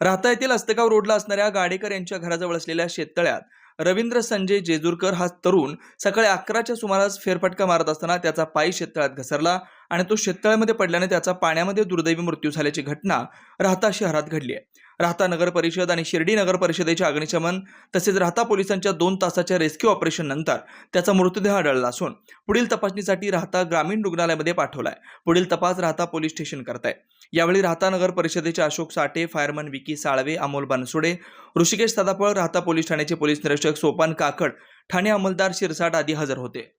राहता येथील अस्तगाव रोडला असणाऱ्या गाडेकर यांच्या घराजवळ असलेल्या शेततळ्यात रवींद्र संजय जेजूरकर हा तरुण सकाळी अकराच्या सुमारास फेरफटका मारत असताना त्याचा पाय शेततळ्यात घसरला आणि तो शेततळ्यामध्ये पडल्याने त्याचा पाण्यामध्ये दुर्दैवी मृत्यू झाल्याची घटना राहता शहरात घडली आहे. राहता नगर परिषद आणि शिर्डी नगर परिषदेच्या अग्निशमन तसेच राहता पोलिसांच्या दोन तासाच्या रेस्क्यू ऑपरेशन नंतर त्याचा मृतदेह आढळला असून पुढील तपासणीसाठी राहता ग्रामीण रुग्णालयामध्ये पाठवलाय. पुढील तपास राहता पोलीस स्टेशन करताय. यावेळी राहता नगर परिषदेचे अशोक साठे फायरमन विकी साळवे अमोल बनसुडे ऋषिकेश सदापळ राहता पोलीस ठाण्याचे पोलीस निरीक्षक सोपान काकड ठाणे अंमलदार शिरसाट आदी हजर होते.